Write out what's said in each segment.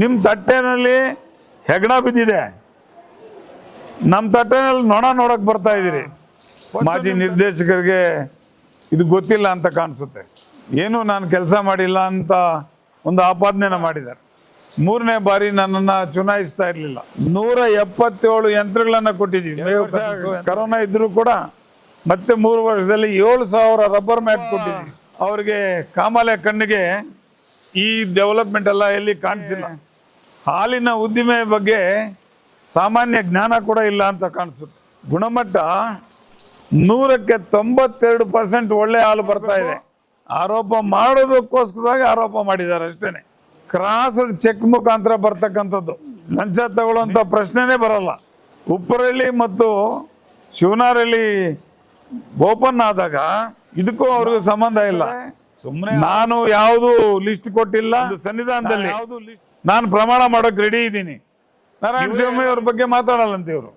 ನಿಮ್ಮ ತಟ್ಟೆನಲ್ಲಿ ಹೆಗಣ ಬಿದ್ದಿದೆ. ನಮ್ಮ ತಟ್ಟೆನಲ್ಲಿ ನೊಣ ನೋಡಕ್ ಬರ್ತಾ ಇದ್ದೀರಿ. ಮಾಜಿ ನಿರ್ದೇಶಕರಿಗೆ ಇದು ಗೊತ್ತಿಲ್ಲ ಅಂತ ಕಾಣಿಸುತ್ತೆ. ಏನು ನಾನು ಕೆಲಸ ಮಾಡಿಲ್ಲ ಅಂತ ಒಂದು ಆಪಾದನೆನ ಮಾಡಿದ್ದಾರೆ. ಮೂರನೇ ಬಾರಿ ನನ್ನನ್ನು ಚುನಾಯಿಸ್ತಾ ಇರಲಿಲ್ಲ. ನೂರ ಎಪ್ಪತ್ತೇಳು ಯಂತ್ರಗಳನ್ನು ಕೊಟ್ಟಿದ್ದೀವಿ. ಕರೋನಾ ಇದ್ದರೂ ಕೂಡ ಮತ್ತೆ ಮೂರು ವರ್ಷದಲ್ಲಿ ಏಳು ಸಾವಿರ ರಬ್ಬರ್ ಮ್ಯಾಟ್ ಕೊಟ್ಟಿದ್ದೀವಿ. ಅವ್ರಿಗೆ ಕಾಮಾಲೆ ಕಣ್ಣಿಗೆ ಈ ಡೆವಲಪ್ಮೆಂಟ್ ಎಲ್ಲ ಎಲ್ಲಿ ಕಾಣಿಸಿಲ್ಲ. ಹಾಲಿನ ಉದ್ದಿಮೆ ಬಗ್ಗೆ ಸಾಮಾನ್ಯ ಜ್ಞಾನ ಕೂಡ ಇಲ್ಲ ಅಂತ ಕಾಣಿಸುತ್ತೆ. ಗುಣಮಟ್ಟ ನೂರಕ್ಕೆ ತೊಂಬತ್ತೆರಡು ಪರ್ಸೆಂಟ್ ಒಳ್ಳೆ ಹಾಲು ಬರ್ತಾ ಇದೆ. ಆರೋಪ ಮಾಡೋದಕ್ಕೋಸ್ಕರವಾಗಿ ಆರೋಪ ಮಾಡಿದ್ದಾರೆ ಅಷ್ಟೇನೆ. ಕ್ರಾಸ್ ಚೆಕ್ ಮುಖಾಂತರ ಬರ್ತಕ್ಕಂಥದ್ದು. ಲಂಚ ತಗೊಳ್ಳುವಂಥ ಪ್ರಶ್ನೆನೇ ಬರಲ್ಲ. ಉಪ್ಪರಳ್ಳಿ ಮತ್ತು ಶಿವನಾರಳ್ಳಿ ಓಪನ್ ಆದಾಗ ಇದಕ್ಕೂ ಅವ್ರಿಗೂ ಸಂಬಂಧ ಇಲ್ಲ. ಸುಮ್ಮನೆ ನಾನು ಯಾವುದು ಲಿಸ್ಟ್ ಕೊಟ್ಟಿಲ್ಲ. ಸನ್ನಿಧಾನದಲ್ಲಿ. ನಾನು ಪ್ರಮಾಣ ಮಾಡೋಕೆ ರೆಡಿ ಇದ್ದೀನಿ. ನಾರಾಯಣ ಸ್ವಾಮಿ ಅವ್ರ ಬಗ್ಗೆ ಮಾತಾಡಲ್ಲಂತೆ ಇವರು.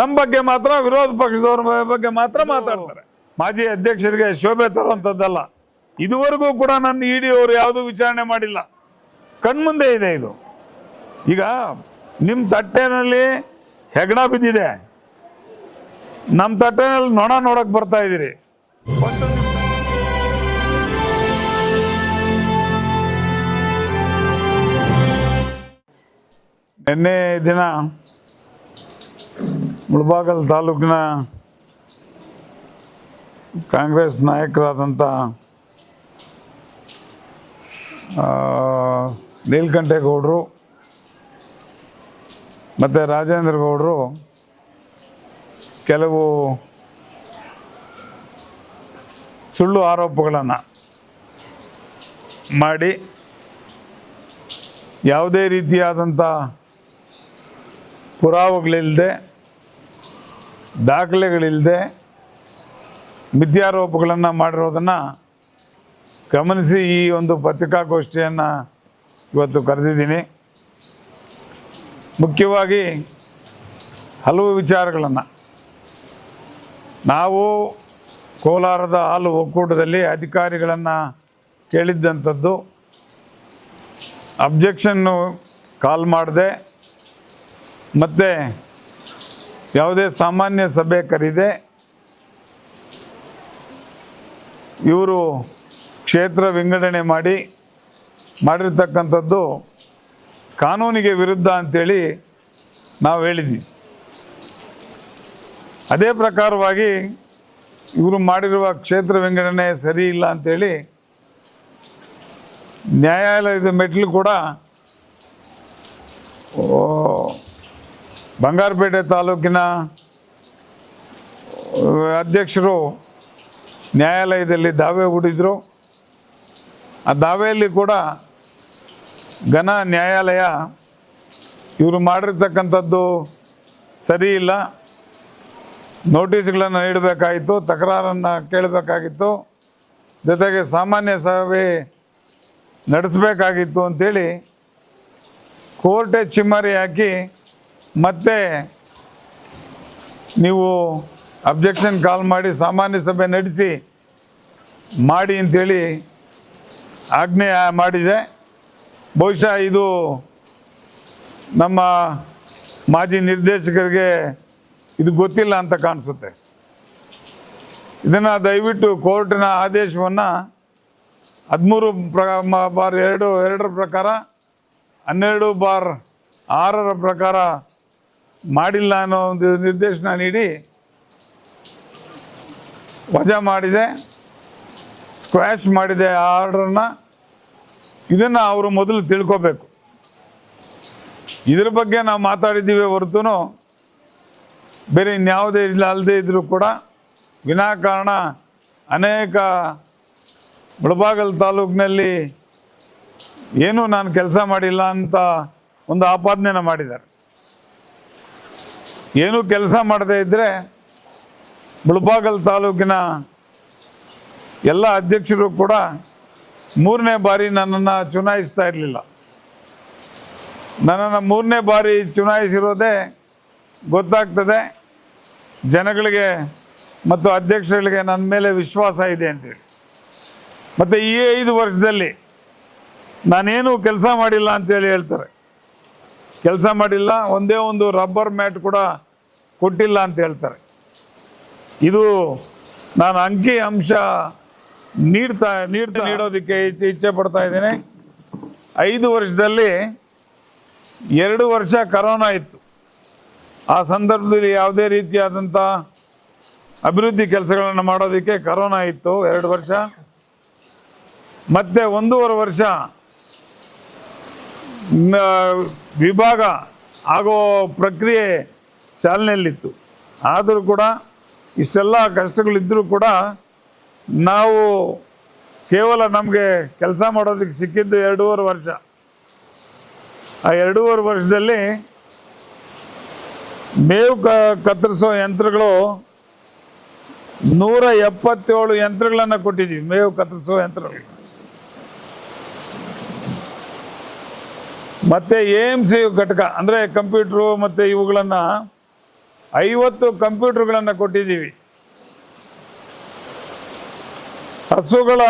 ನಮ್ಮ ಬಗ್ಗೆ ಮಾತ್ರ ವಿರೋಧ ಪಕ್ಷದವ್ರ ಬಗ್ಗೆ ಮಾತ್ರ ಮಾತಾಡ್ತಾರೆ. ಮಾಜಿ ಅಧ್ಯಕ್ಷರಿಗೆ ಶೋಭೆ ತರುವಂಥದ್ದಲ್ಲ ಇದುವರೆಗೂ ಕೂಡ ನನ್ನ ಇಡಿ ಅವರು ಯಾವುದೂ ವಿಚಾರಣೆ ಮಾಡಿಲ್ಲ. ಕಣ್ಮುಂದೆ ಇದೆ ಇದು. ಈಗ ನಿಮ್ಮ ತಟ್ಟೆನಲ್ಲಿ ಹೆಗಣ ಬಿದ್ದಿದೆ. ನಮ್ಮ ತಟ್ಟೆನಲ್ಲಿ ನೊಣ ನೋಡಕ್ಕೆ ಬರ್ತಾ ಇದ್ದೀರಿ. ನಿನ್ನೆ ದಿನ ಮುಳಬಾಗಲ್ ತಾಲೂಕಿನ ಕಾಂಗ್ರೆಸ್ ನಾಯಕರಾದಂಥ ನೀಲ್ಕಂಠೇಗೌಡರು ಮತ್ತು ರಾಜೇಂದ್ರ ಗೌಡರು ಕೆಲವು ಸುಳ್ಳು ಆರೋಪಗಳನ್ನು ಮಾಡಿ ಯಾವುದೇ ರೀತಿಯಾದಂಥ ಪುರಾವೆಗಳಿಲ್ಲದೆ, ದಾಖಲೆಗಳಿಲ್ಲದೆ ಮಿಥ್ಯಾರೋಪಗಳನ್ನು ಮಾಡಿರೋದನ್ನು ಗಮನಿಸಿ ಈ ಒಂದು ಪತ್ರಿಕಾಗೋಷ್ಠಿಯನ್ನು ಇವತ್ತು ಕರೆದಿದ್ದೀನಿ. ಮುಖ್ಯವಾಗಿ ಹಲವು ವಿಚಾರಗಳನ್ನು. ನಾವು ಕೋಲಾರದ ಹಾಲು ಒಕ್ಕೂಟದಲ್ಲಿ ಅಧಿಕಾರಿಗಳನ್ನು ಕೇಳಿದ್ದಂಥದ್ದು. ಅಬ್ಜೆಕ್ಷನ್ನು ಕಾಲ್ ಮಾಡಿದೆ ಮತ್ತು ಯಾವುದೇ ಸಾಮಾನ್ಯ ಸಭೆ ಕರೀದೆ ಇವರು ಕ್ಷೇತ್ರ ವಿಂಗಡಣೆ ಮಾಡಿ ಮಾಡಿರ್ತಕ್ಕಂಥದ್ದು ಕಾನೂನಿಗೆ ವಿರುದ್ಧ ಅಂತೇಳಿ ನಾವು ಹೇಳಿದ್ವಿ. ಅದೇ ಪ್ರಕಾರವಾಗಿ ಇವರು ಮಾಡಿರುವ ಕ್ಷೇತ್ರ ವಿಂಗಡಣೆ ಸರಿ ಇಲ್ಲ ಅಂತೇಳಿ ನ್ಯಾಯಾಲಯದ ಮೆಟ್ಲು ಕೂಡ ಬಂಗಾರಪೇಟೆ ತಾಲೂಕಿನ ಅಧ್ಯಕ್ಷರು ನ್ಯಾಯಾಲಯದಲ್ಲಿ ದಾವೆ ಹೂಡಿದ್ರು. ಆ ದಾವೆಯಲ್ಲಿ ಕೂಡ ಘನ ನ್ಯಾಯಾಲಯ ಇವರು ಮಾಡಿರ್ತಕ್ಕಂಥದ್ದು ಸರಿ ಇಲ್ಲ. ನೋಟಿಸ್ಗಳನ್ನು ನೀಡಬೇಕಾಗಿತ್ತು ತಕರಾರನ್ನು ಕೇಳಬೇಕಾಗಿತ್ತು. ಜೊತೆಗೆ ಸಾಮಾನ್ಯ ಸಭೆ ನಡೆಸಬೇಕಾಗಿತ್ತು ಅಂಥೇಳಿ ಕೋರ್ಟೆ ಚಿಮ್ಮರಿ ಹಾಕಿ ಮತ್ತೆ ನೀವು ಅಬ್ಜೆಕ್ಷನ್ ಕಾಲ್ ಮಾಡಿ ಸಾಮಾನ್ಯ ಸಭೆ ನಡೆಸಿ ಮಾಡಿ ಅಂಥೇಳಿ ಆಜ್ಞೆ ಮಾಡಿದೆ. ಬಹುಶಃ ಇದು ನಮ್ಮ ಮಾಜಿ ನಿರ್ದೇಶಕರಿಗೆ ಇದು ಗೊತ್ತಿಲ್ಲ ಅಂತ ಕಾಣಿಸುತ್ತೆ. ಇದನ್ನು ದಯವಿಟ್ಟು ಕೋರ್ಟಿನ ಆದೇಶವನ್ನು ಹದಿಮೂರು ಪ್ರ ಬಾರ್ ಎರಡು, ಎರಡರ ಪ್ರಕಾರ, ಹನ್ನೆರಡು ಬಾರ್ ಆರರ ಪ್ರಕಾರ ಮಾಡಿಲ್ಲ ಅನ್ನೋ ಒಂದು ನಿರ್ದೇಶನ ನೀಡಿ ವಜಾ ಮಾಡಿದೆ ಸ್ಕ್ವ್ಯಾಶ್ ಮಾಡಿದೆ ಆ ಆರ್ಡ್ರನ್ನ ಇದನ್ನು ಅವರು ಮೊದಲು ತಿಳ್ಕೋಬೇಕು. ಇದ್ರ ಬಗ್ಗೆ ನಾವು ಮಾತಾಡಿದ್ದೀವಿ ಹೊರತು ಬೇರೆ ಇನ್ಯಾವುದೇ ಇಲ್ಲ ಅಲ್ಲದೆ ಇದ್ದರೂ ಕೂಡ ವಿನಾಕಾರಣ ಅನೇಕ ಮುಳಬಾಗಲ್ ತಾಲೂಕಿನಲ್ಲಿ ಏನೂ ನಾನು ಕೆಲಸ ಮಾಡಿಲ್ಲ ಅಂತ ಒಂದು ಆಪಾದನೆನ ಮಾಡಿದ್ದಾರೆ. ಏನೂ ಕೆಲಸ ಮಾಡದೇ ಇದ್ದರೆ ಮುಳಬಾಗಲ್ ತಾಲೂಕಿನ ಎಲ್ಲ ಅಧ್ಯಕ್ಷರು ಕೂಡ ಮೂರನೇ ಬಾರಿ ನನ್ನನ್ನು ಚುನಾಯಿಸ್ತಾ ಇರಲಿಲ್ಲ. ನನ್ನನ್ನು ಮೂರನೇ ಬಾರಿ ಚುನಾಯಿಸಿರೋದೇ ಗೊತ್ತಾಗ್ತದೆ. ಜನಗಳಿಗೆ ಮತ್ತು ಅಧ್ಯಕ್ಷರುಗಳಿಗೆ ನನ್ನ ಮೇಲೆ ವಿಶ್ವಾಸ ಇದೆ ಅಂತೇಳಿ. ಮತ್ತು ಈ ಐದು ವರ್ಷದಲ್ಲಿ ನಾನೇನು ಕೆಲಸ ಮಾಡಿಲ್ಲ ಅಂತೇಳಿ ಹೇಳ್ತಾರೆ. ಕೆಲಸ ಮಾಡಿಲ್ಲ, ಒಂದೇ ಒಂದು ರಬ್ಬರ್ ಮ್ಯಾಟ್ ಕೂಡ ಕೊಟ್ಟಿಲ್ಲ ಅಂತ ಹೇಳ್ತಾರೆ. ಇದು ನಾನು ಅಂಕಿ ಅಂಶ ನೀಡ್ತಾ ನೀಡ್ತಾ ನೀಡೋದಕ್ಕೆ ಇಚ್ಛೆ ಇಚ್ಛೆ ಪಡ್ತಾ ಇದ್ದೇನೆ. ಐದು ವರ್ಷದಲ್ಲಿ ಎರಡು ವರ್ಷ ಕರೋನಾ ಇತ್ತು. ಆ ಸಂದರ್ಭದಲ್ಲಿ ಯಾವುದೇ ರೀತಿಯಾದಂಥ ಅಭಿವೃದ್ಧಿ ಕೆಲಸಗಳನ್ನು ಮಾಡೋದಕ್ಕೆ ಕರೋನಾ ಇತ್ತು ಎರಡು ವರ್ಷ. ಮತ್ತೆ ಒಂದೂವರೆ ವರ್ಷ ವಿಭಾಗ ಆಗೋ ಪ್ರಕ್ರಿಯೆ ಚಾಲನೆಯಲ್ಲಿತ್ತು. ಆದರೂ ಕೂಡ ಇಷ್ಟೆಲ್ಲ ಕಷ್ಟಗಳಿದ್ದರೂ ಕೂಡ ನಾವು ಕೇವಲ ನಮಗೆ ಕೆಲಸ ಮಾಡೋದಕ್ಕೆ ಸಿಕ್ಕಿದ್ದು ಎರಡೂವರೆ ವರ್ಷ. ಆ ಎರಡೂವರೆ ವರ್ಷದಲ್ಲಿ ಮೇವು ಕ, ಕತ್ತರಿಸೋ ಯಂತ್ರಗಳು ನೂರ ಎಪ್ಪತ್ತೇಳು ಯಂತ್ರಗಳನ್ನು ಕೊಟ್ಟಿದ್ದೀವಿ ಮೇವು ಕತ್ತರಿಸೋ ಯಂತ್ರಗಳು. ಮತ್ತೆ ಎ ಎಂ ಸಿ ಘಟಕ, ಅಂದರೆ ಕಂಪ್ಯೂಟ್ರು ಮತ್ತು ಇವುಗಳನ್ನು ಐವತ್ತು ಕಂಪ್ಯೂಟರ್ಗಳನ್ನು ಕೊಟ್ಟಿದ್ದೀವಿ. ಹಸುಗಳ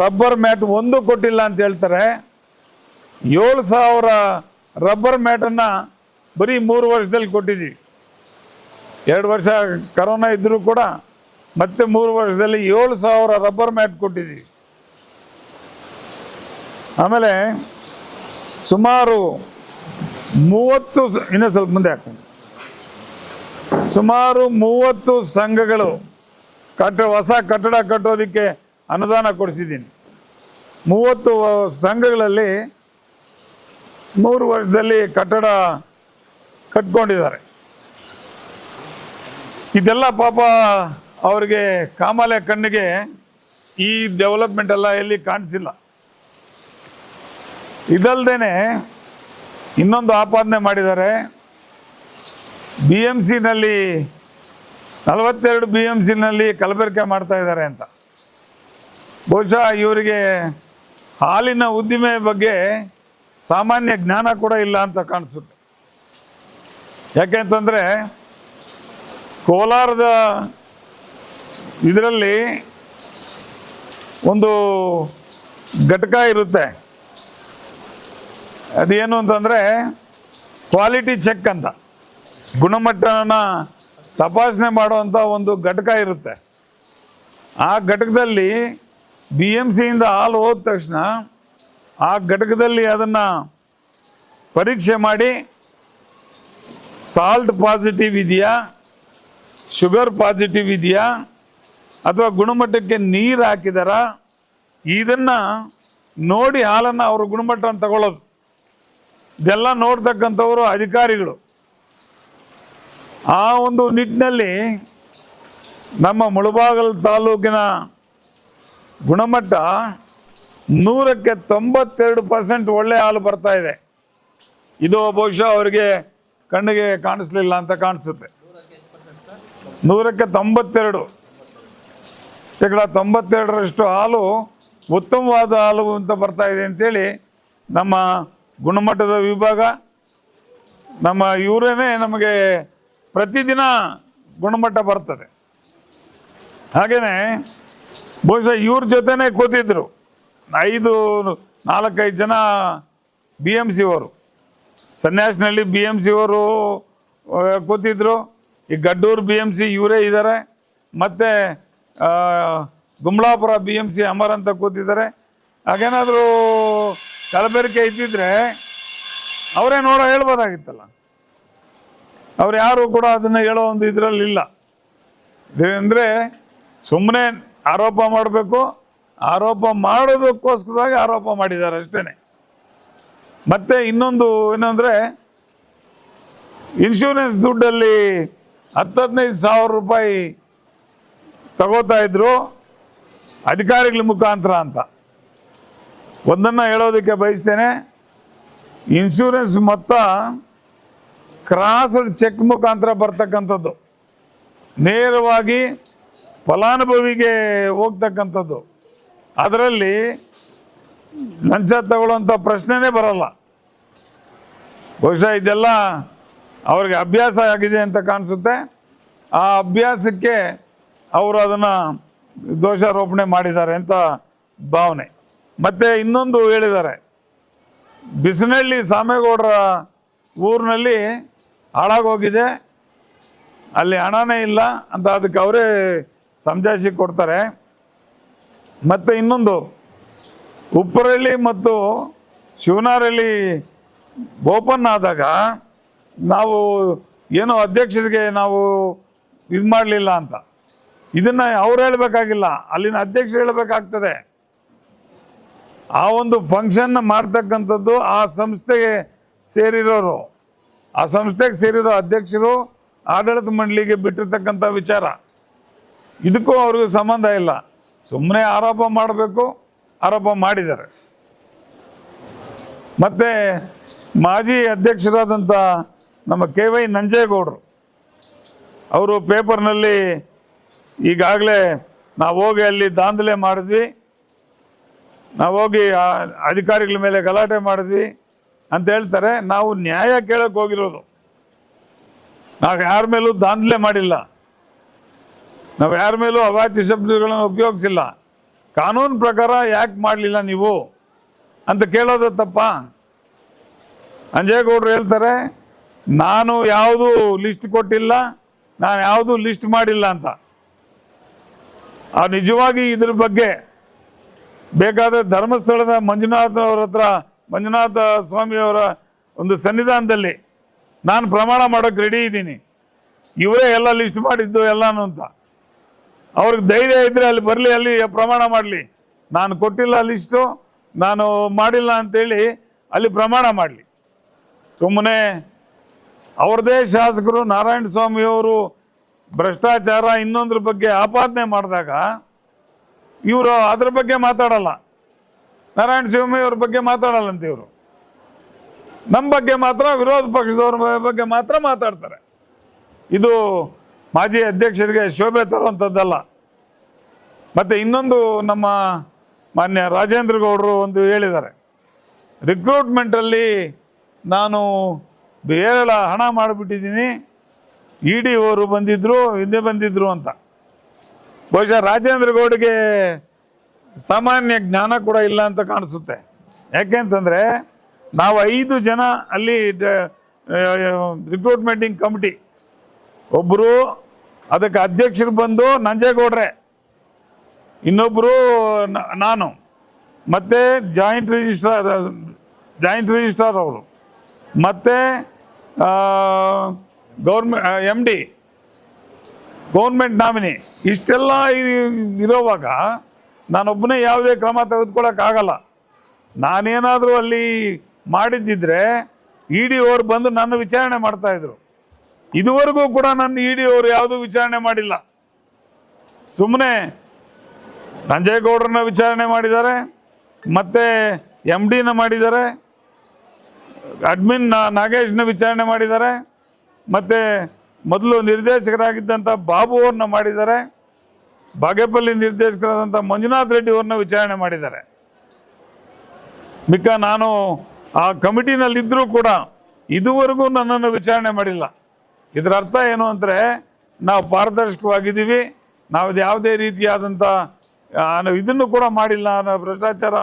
ರಬ್ಬರ್ ಮ್ಯಾಟ್ ಒಂದು ಕೊಟ್ಟಿಲ್ಲ ಅಂತ ಹೇಳ್ತಾರೆ. ಏಳು ಸಾವಿರ ರಬ್ಬರ್ ಮ್ಯಾಟನ್ನು ಬರೀ ಮೂರು ವರ್ಷದಲ್ಲಿ ಕೊಟ್ಟಿದ್ದೀವಿ. ಎರಡು ವರ್ಷ ಕರೋನಾ ಇದ್ದರೂ ಕೂಡ ಮತ್ತೆ ಮೂರು ವರ್ಷದಲ್ಲಿ ಏಳು ಸಾವಿರ ರಬ್ಬರ್ ಮ್ಯಾಟ್ ಕೊಟ್ಟಿದ್ದೀವಿ. ಆಮೇಲೆ ಸುಮಾರು ಮೂವತ್ತು ಇನ್ನೂ ಸ್ವಲ್ಪ ಮುಂದೆ ಹಾಕೊಂಡು ಸುಮಾರು ಮೂವತ್ತು ಸಂಘಗಳು ಕಟ್ಟ ಹೊಸ ಕಟ್ಟಡ ಕಟ್ಟೋದಕ್ಕೆ ಅನುದಾನ ಕೊಡಿಸಿದ್ದೀನಿ. ಮೂವತ್ತು ಸಂಘಗಳಲ್ಲಿ ಮೂರು ವರ್ಷದಲ್ಲಿ ಕಟ್ಟಡ ಕಟ್ಕೊಂಡಿದ್ದಾರೆ. ಇದೆಲ್ಲ ಪಾಪ ಅವರಿಗೆ ಕಾಮಾಲೆ ಕಣ್ಣಿಗೆ ಈ ಡೆವಲಪ್ಮೆಂಟ್ ಎಲ್ಲ ಎಲ್ಲಿ ಕಾಣಿಸಿಲ್ಲ. ಇದಲ್ದೇನೆ ಇನ್ನೊಂದು ಆಪಾದನೆ ಮಾಡಿದ್ದಾರೆ. ಬಿ ಎಂ ಸಿನಲ್ಲಿ ನಲವತ್ತೆರಡು ಬಿ ಎಂ ಸಿನಲ್ಲಿ ಕಲಬೆರಕೆ ಮಾಡ್ತಾ ಇದ್ದಾರೆ ಅಂತ. ಬಹುಶಃ ಇವರಿಗೆ ಹಾಲಿನ ಉದ್ದಿಮೆ ಬಗ್ಗೆ ಸಾಮಾನ್ಯ ಜ್ಞಾನ ಕೂಡ ಇಲ್ಲ ಅಂತ ಕಾಣಿಸುತ್ತೆ. ಯಾಕೆಂತಂದರೆ ಕೋಲಾರದ ಇದರಲ್ಲಿ ಒಂದು ಘಟಕ ಇರುತ್ತೆ. ಅದೇನು ಅಂತಂದರೆ ಕ್ವಾಲಿಟಿ ಚೆಕ್ ಅಂತ. ಗುಣಮಟ್ಟನ ತಪಾಸಣೆ ಮಾಡುವಂಥ ಒಂದು ಘಟಕ ಇರುತ್ತೆ. ಆ ಘಟಕದಲ್ಲಿ ಬಿ ಎಂ ಸಿಯಿಂದ ಹಾಲು ಹೋದ ತಕ್ಷಣ ಆ ಘಟಕದಲ್ಲಿ ಅದನ್ನು ಪರೀಕ್ಷೆ ಮಾಡಿ ಸಾಲ್ಟ್ ಪಾಸಿಟಿವ್ ಇದೆಯಾ, ಶುಗರ್ ಪಾಸಿಟಿವ್ ಇದೆಯಾ, ಅಥವಾ ಗುಣಮಟ್ಟಕ್ಕೆ ನೀರು ಹಾಕಿದಾರ, ಇದನ್ನು ನೋಡಿ ಹಾಲನ್ನು ಅವರು ಗುಣಮಟ್ಟನ ತಗೊಳ್ಳೋದು ಇದೆಲ್ಲ ನೋಡ್ತಕ್ಕಂಥವರು ಅಧಿಕಾರಿಗಳು. ಆ ಒಂದು ನಿಟ್ಟಿನಲ್ಲಿ ನಮ್ಮ ಮುಳಬಾಗಲ್ ತಾಲೂಕಿನ ಗುಣಮಟ್ಟ ನೂರಕ್ಕೆ ತೊಂಬತ್ತೆರಡು ಪರ್ಸೆಂಟ್ ಒಳ್ಳೆ ಹಾಲು ಬರ್ತಾ ಇದೆ. ಇದು ಬಹುಶಃ ಅವರಿಗೆ ಕಣ್ಣಿಗೆ ಕಾಣಿಸ್ಲಿಲ್ಲ ಅಂತ ಕಾಣಿಸುತ್ತೆ. ನೂರಕ್ಕೆ ತೊಂಬತ್ತೆರಡು. ಶೇಕಡ ತೊಂಬತ್ತೆರಡರಷ್ಟು ಹಾಲು ಉತ್ತಮವಾದ ಹಾಲು ಅಂತ ಬರ್ತಾ ಇದೆ ಅಂತೇಳಿ ನಮ್ಮ ಗುಣಮಟ್ಟದ ವಿಭಾಗ ನಮ್ಮ ಇವರೇನೆ ನಮಗೆ ಪ್ರತಿದಿನ ಗುಣಮಟ್ಟ ಬರ್ತದೆ. ಹಾಗೆಯೇ ಬಹುಶಃ ಇವ್ರ ಜೊತೆನೇ ಕೂತಿದ್ರು. ಐದು, ನಾಲ್ಕೈದು ಜನ ಬಿ ಎಂ ಸಿ ಅವರು. ಸನ್ಯಾಸಿನಲ್ಲಿ ಬಿ ಎಂ ಸಿ ಅವರು ಕೂತಿದ್ರು. ಈ ಗಡ್ಡೂರು ಬಿ ಎಂ ಸಿ ಇವರೇ ಇದ್ದಾರೆ ಮತ್ತು Gumlapura B M C Amar ಅಂತ ಕೂತಿದ್ದಾರೆ. ಹಾಗೇನಾದರೂ ಕಲಬೆರಕೆ ಇದ್ದಿದ್ರೆ, ಅವರೇ ನೋಡೋ ಹೇಳ್ಬೋದಾಗಿತ್ತಲ್ಲ. ಅವ್ರು ಯಾರು ಕೂಡ ಅದನ್ನು ಹೇಳೋ ಒಂದು ಇದರಲ್ಲಿ ಇಲ್ಲ. ಅಂದರೆ ಸುಮ್ಮನೆ ಆರೋಪ ಮಾಡಬೇಕು, ಆರೋಪ ಮಾಡೋದಕ್ಕೋಸ್ಕರವಾಗಿ ಆರೋಪ ಮಾಡಿದ್ದಾರೆ ಅಷ್ಟೇ ಮತ್ತೆ ಇನ್ನೊಂದು ಏನಂದರೆ ಇನ್ಶೂರೆನ್ಸ್ ದುಡ್ಡಲ್ಲಿ ಹತ್ತು ಹದಿನೈದು ಸಾವಿರ ರೂಪಾಯಿ ತಗೋತಾ ಇದ್ರು, ಅಧಿಕಾರಿಗಳ ಮುಖಾಂತರ ಅಂತ. ಒಂದನ್ನು ಹೇಳೋದಕ್ಕೆ ಬಯಸ್ತೇನೆ ಇನ್ಶೂರೆನ್ಸ್ ಮೊತ್ತ ಕ್ರಾಸ್ ಚೆಕ್ ಮುಖಾಂತರ ಬರ್ತಕ್ಕಂಥದ್ದು. ನೇರವಾಗಿ ಫಲಾನುಭವಿಗೆ ಹೋಗ್ತಕ್ಕಂಥದ್ದು. ಅದರಲ್ಲಿ ಲಂಚ ತಗೊಳ್ಳುವಂಥ ಪ್ರಶ್ನೆನೇ ಬರಲ್ಲ. ಬಹುಶಃ ಇದೆಲ್ಲ ಅವ್ರಿಗೆ ಅಭ್ಯಾಸ ಆಗಿದೆ ಅಂತ ಕಾಣಿಸುತ್ತೆ. ಆ ಅಭ್ಯಾಸಕ್ಕೆ ಅವರು ಅದನ್ನು ದೋಷಾರೋಪಣೆ ಮಾಡಿದ್ದಾರೆ ಅಂತ ಭಾವನೆ. ಮತ್ತೆ ಇನ್ನೊಂದು ಹೇಳಿದ್ದಾರೆ. ಬಿಸಿನಳ್ಳಿ ಸಾಮೇಗೌಡರ ಊರಿನಲ್ಲಿ ಹಾಳಾಗೋಗಿದೆ. ಅಲ್ಲಿ ಹಣನೇ ಇಲ್ಲ ಅಂತ ಅದಕ್ಕೆ ಅವರೇ ಸಮಜಾಯಿಸಿ ಕೊಡ್ತಾರೆ. ಮತ್ತು ಇನ್ನೊಂದು ಉಪ್ಪರಳ್ಳಿ ಮತ್ತು ಶಿವನಾರಳ್ಳಿ ಓಪನ್ ಆದಾಗ ನಾವು ಏನೋ ಅಧ್ಯಕ್ಷರಿಗೆ ನಾವು ಇದು ಮಾಡಲಿಲ್ಲ ಅಂತ. ಇದನ್ನು ಅವ್ರು ಹೇಳಬೇಕಾಗಿಲ್ಲ, ಅಲ್ಲಿನ ಅಧ್ಯಕ್ಷರು ಹೇಳಬೇಕಾಗ್ತದೆ. ಆ ಒಂದು ಫಂಕ್ಷನ್ ಮಾಡ್ತಕ್ಕಂಥದ್ದು ಆ ಸಂಸ್ಥೆಗೆ ಸೇರಿರೋರು. ಆ ಸಂಸ್ಥೆಗೆ ಸೇರಿರೋ ಅಧ್ಯಕ್ಷರು ಆಡಳಿತ ಮಂಡಳಿಗೆ ಬಿಟ್ಟಿರ್ತಕ್ಕಂಥ ವಿಚಾರ. ಇದಕ್ಕೂ ಅವ್ರಿಗೂ ಸಂಬಂಧ ಇಲ್ಲ. ಸುಮ್ಮನೆ ಆರೋಪ ಮಾಡಬೇಕು, ಆರೋಪ ಮಾಡಿದ್ದಾರೆ. ಮತ್ತು ಮಾಜಿ ಅಧ್ಯಕ್ಷರಾದಂಥ ನಮ್ಮ ಕೆ ವೈ ನಂಜೇಗೌಡರು, ಅವರು ಪೇಪರ್ನಲ್ಲಿ ಈಗಾಗಲೇ ನಾವು ಹೋಗಿ ಅಲ್ಲಿ ದಾಂಧಲೆ ಮಾಡಿದ್ವಿ. ನಾವು ಹೋಗಿ ಅಧಿಕಾರಿಗಳ ಮೇಲೆ ಗಲಾಟೆ ಮಾಡಿದ್ವಿ. ಅಂತ ಹೇಳ್ತಾರೆ, ನಾವು ನ್ಯಾಯ ಕೇಳಕ್ಕೆ ಹೋಗಿರೋದು. ನಾವು ಯಾರ ಮೇಲೂ ದಾಂಧಲೆ ಮಾಡಿಲ್ಲ. ನಾವು ಯಾರ ಮೇಲೂ ಅವಾಚ್ಯ ಶಬ್ದಗಳನ್ನು ಉಪಯೋಗಿಸಿಲ್ಲ. ಕಾನೂನು ಪ್ರಕಾರ ಯಾಕೆ ಮಾಡಲಿಲ್ಲ ನೀವು? ಅಂತ ಕೇಳೋದು ತಪ್ಪ? ಅಂಜೇಗೌಡರು ಹೇಳ್ತಾರೆ, ನಾನು ಯಾವುದು ಲಿಸ್ಟ್ ಕೊಟ್ಟಿಲ್ಲ, ನಾನು ಯಾವುದು ಲಿಸ್ಟ್ ಮಾಡಿಲ್ಲ ಅಂತ. ಆ ನಿಜವಾಗಿ ಇದ್ರ ಬಗ್ಗೆ ಬೇಕಾದ ಧರ್ಮಸ್ಥಳದ ಮಂಜುನಾಥ್ ಅವ್ರ ಹತ್ರ ಮಂಜುನಾಥ ಸ್ವಾಮಿಯವರ ಒಂದು ಸನ್ನಿಧಾನದಲ್ಲಿ ನಾನು ಪ್ರಮಾಣ ಮಾಡೋಕ್ಕೆ ರೆಡಿ ಇದ್ದೀನಿ. ಇವರೇ ಎಲ್ಲ ಲಿಸ್ಟ್ ಮಾಡಿದ್ದು ಎಲ್ಲಾನು ಅಂತ. ಅವ್ರಿಗೆ ಧೈರ್ಯ ಇದ್ದರೆ ಅಲ್ಲಿ ಬರಲಿ, ಅಲ್ಲಿ ಪ್ರಮಾಣ ಮಾಡಲಿ. ನಾನು ಕೊಟ್ಟಿಲ್ಲ ಲಿಸ್ಟು ನಾನು ಮಾಡಿಲ್ಲ ಅಂತೇಳಿ ಅಲ್ಲಿ ಪ್ರಮಾಣ ಮಾಡಲಿ. ಸುಮ್ಮನೆ ಅವ್ರದೇ ಶಾಸಕರು ನಾರಾಯಣ ಸ್ವಾಮಿಯವರು ಭ್ರಷ್ಟಾಚಾರ ಇನ್ನೊಂದ್ರ ಬಗ್ಗೆ ಆಪಾದನೆ ಮಾಡಿದಾಗ ಇವರು ಅದ್ರ ಬಗ್ಗೆ ಮಾತಾಡಲ್ಲ. ನಾರಾಯಣ ಸ್ವಾಮಿ ಅವ್ರ ಬಗ್ಗೆ ಮಾತಾಡಲ್ಲಂತ ಇವರು. ನಮ್ಮ ಬಗ್ಗೆ ಮಾತ್ರ ವಿರೋಧ ಪಕ್ಷದವ್ರ ಬಗ್ಗೆ ಮಾತ್ರ ಮಾತಾಡ್ತಾರೆ. ಇದು ಮಾಜಿ ಅಧ್ಯಕ್ಷರಿಗೆ ಶೋಭೆ ತರುವಂಥದ್ದಲ್ಲ ಮತ್ತು ಇನ್ನೊಂದು ನಮ್ಮ ಮಾನ್ಯ ರಾಜೇಂದ್ರ ಗೌಡರು ಒಂದು ಹೇಳಿದ್ದಾರೆ. ರಿಕ್ರೂಟ್ಮೆಂಟಲ್ಲಿ ನಾನು ಹೇಳ ಹಣ ಮಾಡಿಬಿಟ್ಟಿದ್ದೀನಿ. ಇ ಡಿ ಅವರು ಬಂದಿದ್ದರು ಹಿಂದೆ ಬಂದಿದ್ದರು ಅಂತ. ಬಹುಶಃ ರಾಜೇಂದ್ರ ಗೌಡ್ಗೆ ಸಾಮಾನ್ಯ ಜ್ಞಾನ ಕೂಡ ಇಲ್ಲ ಅಂತ ಕಾಣಿಸುತ್ತೆ. ಯಾಕೆಂತಂದರೆ ನಾವು ಐದು ಜನ ಅಲ್ಲಿ ರಿಕ್ರೂಟ್ಮೆಂಟಿಂಗ್ ಕಮಿಟಿ ಒಬ್ಬರು ಅದಕ್ಕೆ ಅಧ್ಯಕ್ಷರು ಬಂದು ನಂಜೇಗೌಡ್ರೆ ಇನ್ನೊಬ್ಬರು ನಾನು, ಮತ್ತು ಜಾಯಿಂಟ್ ರಿಜಿಸ್ಟ್ರಾರ್ ಜಾಯಿಂಟ್ ರಿಜಿಸ್ಟ್ರಾರ್ ಅವರು, ಮತ್ತು government M D government nominee ಇಷ್ಟೆಲ್ಲ ಇರೋವಾಗ ನಾನೊಬ್ಬನೇ ಯಾವುದೇ ಕ್ರಮ ತೆಗೆದುಕೊಳ್ಳೋಕ್ಕಾಗಲ್ಲ. ನಾನೇನಾದರೂ ಅಲ್ಲಿ ಮಾಡಿದ್ದಿದ್ರೆ ಇ ಡಿ ಅವರು ಬಂದು ನನ್ನ ವಿಚಾರಣೆ ಮಾಡ್ತಾಯಿದ್ರು ಇದುವರೆಗೂ ಕೂಡ ನನ್ನ ಇ ಡಿ ಅವರು ಯಾವುದೂ ವಿಚಾರಣೆ ಮಾಡಿಲ್ಲ. ಸುಮ್ಮನೆ ನಂಜೇಗೌಡರನ್ನ ವಿಚಾರಣೆ ಮಾಡಿದ್ದಾರೆ, ಮತ್ತು ಎಂ ಡಿನ ಮಾಡಿದ್ದಾರೆ ಅಡ್ಮಿನ್ ನಾಗೇಶ್ನ ವಿಚಾರಣೆ ಮಾಡಿದ್ದಾರೆ, ಮತ್ತು ಮೊದಲು ನಿರ್ದೇಶಕರಾಗಿದ್ದಂಥ ಬಾಬು ಅವ್ರನ್ನ ಮಾಡಿದ್ದಾರೆ. ಬಾಗೇಪಲ್ಲಿ ನಿರ್ದೇಶಕರಾದಂಥ ಮಂಜುನಾಥ್ ರೆಡ್ಡಿ ಅವ್ರನ್ನ ವಿಚಾರಣೆ ಮಾಡಿದ್ದಾರೆ. ಮಿಕ್ಕ ನಾನು ಆ ಕಮಿಟಿನಲ್ಲಿದ್ದರೂ ಕೂಡ ಇದುವರೆಗೂ ನನ್ನನ್ನು ವಿಚಾರಣೆ ಮಾಡಿಲ್ಲ. ಇದರ ಅರ್ಥ ಏನು ಅಂದರೆ ನಾವು ಪಾರದರ್ಶಕವಾಗಿದ್ದೀವಿ. ನಾವು ಯಾವುದೇ ರೀತಿಯಾದಂಥ ಇದನ್ನು ಕೂಡ ಮಾಡಿಲ್ಲ, ನಾವು ಭ್ರಷ್ಟಾಚಾರ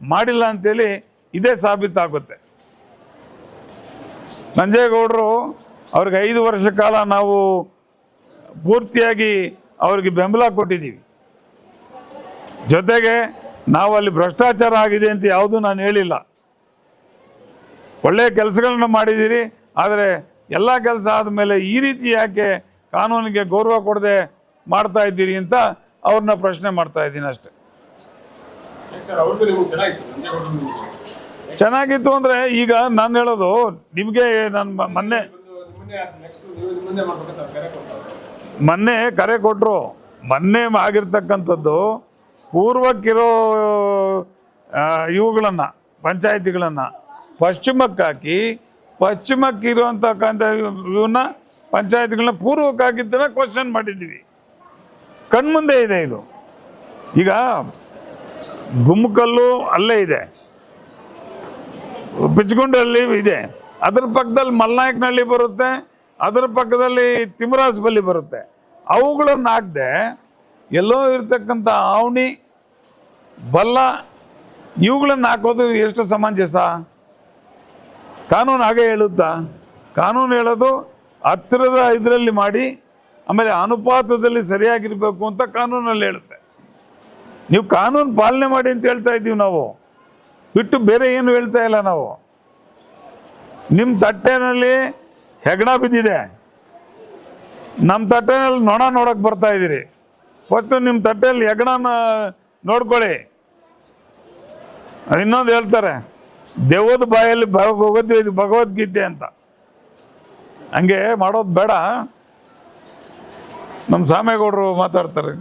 ಮಾಡಿಲ್ಲ ಅಂತೇಳಿ ಇದೇ ಸಾಬೀತಾಗುತ್ತೆ. ನಂಜೇಗೌಡರು ಅವ್ರಿಗೆ ಐದು ವರ್ಷ ಕಾಲ ನಾವು ಪೂರ್ತಿಯಾಗಿ ಅವ್ರಿಗೆ ಬೆಂಬಲ ಕೊಟ್ಟಿದ್ದೀವಿ. ಜೊತೆಗೆ ನಾವು ಅಲ್ಲಿ ಭ್ರಷ್ಟಾಚಾರ ಆಗಿದೆ ಅಂತ ಯಾವುದೂ ನಾನು ಹೇಳಿಲ್ಲ. ಒಳ್ಳೆಯ ಕೆಲಸಗಳನ್ನ ಮಾಡಿದ್ದೀರಿ, ಆದರೆ ಎಲ್ಲ ಕೆಲಸ ಆದಮೇಲೆ ಈ ರೀತಿ ಯಾಕೆ ಕಾನೂನಿಗೆ ಗೌರವ ಕೊಡದೆ ಮಾಡ್ತಾ ಇದ್ದೀರಿ ಅಂತ ಅವ್ರನ್ನ ಪ್ರಶ್ನೆ ಮಾಡ್ತಾ ಇದ್ದೀನಿ ಅಷ್ಟೆ. ಚೆನ್ನಾಗಿತ್ತು ಅಂದರೆ ಈಗ ನಾನು ಹೇಳೋದು, ನಿಮಗೆ ನಾನು ಮೊನ್ನೆ ಮೊನ್ನೆ ಕರೆ ಕೊಟ್ಟರು ಮೊನ್ನೆ ಆಗಿರ್ತಕ್ಕಂಥದ್ದು ಪೂರ್ವಕ್ಕಿರೋ ಇವುಗಳನ್ನು, ಪಂಚಾಯತಿಗಳನ್ನು ಪಶ್ಚಿಮಕ್ಕೆ ಹಾಕಿ ಪಶ್ಚಿಮಕ್ಕಿರುವಂತಕ್ಕಂಥ ಇವನ್ನ ಪಂಚಾಯತ್ಗಳನ್ನ ಪೂರ್ವಕ್ಕೆ ಹಾಕಿದ್ದನ್ನ ಕ್ವಶನ್ ಮಾಡಿದ್ದೀವಿ. ಕಣ್ಮುಂದೆ ಇದೆ ಇದು. ಈಗ ಗುಮ್ಮಕಲ್ಲು ಅಲ್ಲೇ ಇದೆ. ಪಿಚ್ಗುಂಡಲ್ಲಿ ಇದೆ. ಅದ್ರ ಪಕ್ಕದಲ್ಲಿ ಮಲ್ನಾಯಕನಹಳ್ಳಿ ಬರುತ್ತೆ. ಅದರ ಪಕ್ಕದಲ್ಲಿ ತಿಮರಾಸ್ ಬಲ್ಲಿ ಬರುತ್ತೆ. ಅವುಗಳನ್ನು ಹಾಕದೆ ಎಲ್ಲೋ ಇರ್ತಕ್ಕಂಥ ಆವಣಿ, ಬಲ್ಲ, ಇವುಗಳನ್ನು ಹಾಕೋದು ಎಷ್ಟು ಸಮಂಜಸ? ಕಾನೂನು ಹಾಗೆ ಹೇಳುತ್ತಾ? ಕಾನೂನು ಹೇಳೋದು ಹತ್ತಿರದ ಇದರಲ್ಲಿ ಮಾಡಿ, ಆಮೇಲೆ ಅನುಪಾತದಲ್ಲಿ ಸರಿಯಾಗಿರಬೇಕು ಅಂತ ಕಾನೂನಲ್ಲಿ ಹೇಳುತ್ತೆ. ನೀವು ಕಾನೂನು ಪಾಲನೆ ಮಾಡಿ ಅಂತ ಹೇಳ್ತಾ ಇದ್ದೀವಿ ನಾವು. ಬಿಟ್ಟು ಬೇರೆ ಏನು ಹೇಳ್ತಾ ಇಲ್ಲ ನಾವು. ನಿಮ್ಮ ತಟ್ಟೆನಲ್ಲಿ ಹೆಗಣ ಬಿದ್ದಿದೆ. ನಮ್ಮ ತಟ್ಟೆಯಲ್ಲಿ ನೊಣ ನೋಡೋಕೆ ಬರ್ತಾ ಇದ್ದೀರಿ ಫಸ್ಟು ನಿಮ್ಮ ತಟ್ಟೆಯಲ್ಲಿ ಹೆಗ್ಣನ ನೋಡ್ಕೊಳ್ಳಿ. ಇನ್ನೊಂದು ಹೇಳ್ತಾರೆ, ದೇವದ ಬಾಯಲ್ಲಿ ಭಗವದ್ ಇದು ಭಗವದ್ಗೀತೆ ಅಂತ. ಹಂಗೆ ಮಾಡೋದು ಬೇಡ. ನಮ್ಮ ಸಾಮೇಗೌಡರು ಮಾತಾಡ್ತಾರೆ.